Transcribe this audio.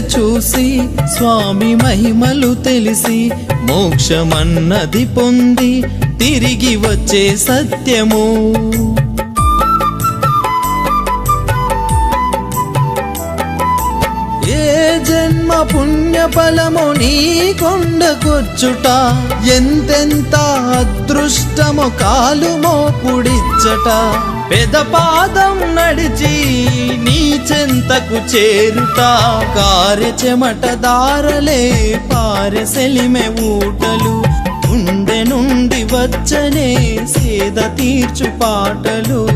చూసి స్వామి మహిమలు తెలిసి మోక్షమన్నది పొంది తిరిగి వచ్చే సత్యము. ఏ జన్మ పుణ్య ఫలము నీ కొండకొచ్చుట? ఎంతెంత అదృష్టము కాలు మోపుడిచ్చట పెదపాదం నడిచి నీ చెంతకు చేరుతా. కారె చెమట దారలే పారె సెలిమె ఊటలు. గుండె నుండి వచ్చనే సేద తీర్చు పాటలు.